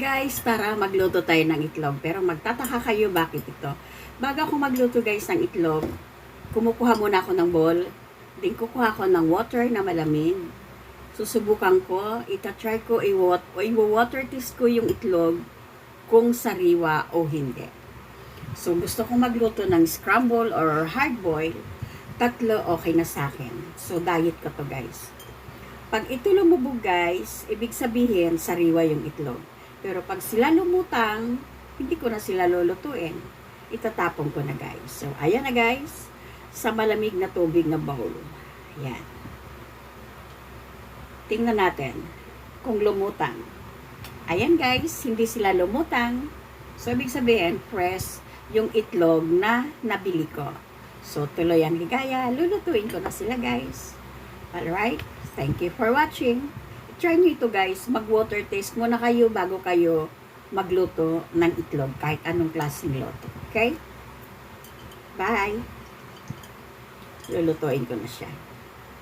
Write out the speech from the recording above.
guys, tara magluto tayo ng itlog. Pero magtataka kayo bakit ito. Bago ako magluto guys ng itlog, kumukuha muna ako ng bowl. Din kukuha ako ng water na malamig. Susubukan ko, itatry ko, i-water test ko yung itlog kung sariwa o hindi. So gusto ko magluto ng scramble or hard boil, tatlo okay na sa akin. So diet ko to guys. Pag ito lumubog guys, ibig sabihin sariwa yung itlog. Pero pag sila lumutang, hindi ko na sila lulutuin. Itatapon ko na guys. So ayan na guys, sa malamig na tubig na bowl. Ayan. Tingnan natin kung lumutang. Ayan guys, hindi sila lumutang. So ibig sabihin, press yung itlog na nabili ko. So tuloy ang ligaya, lulutuin ko na sila guys. Alright, thank you for watching. Try nyo ito guys, mag-water taste muna kayo bago kayo magluto ng itlog, kahit anong klaseng luto. Okay? Bye! Lulutuin ko na siya.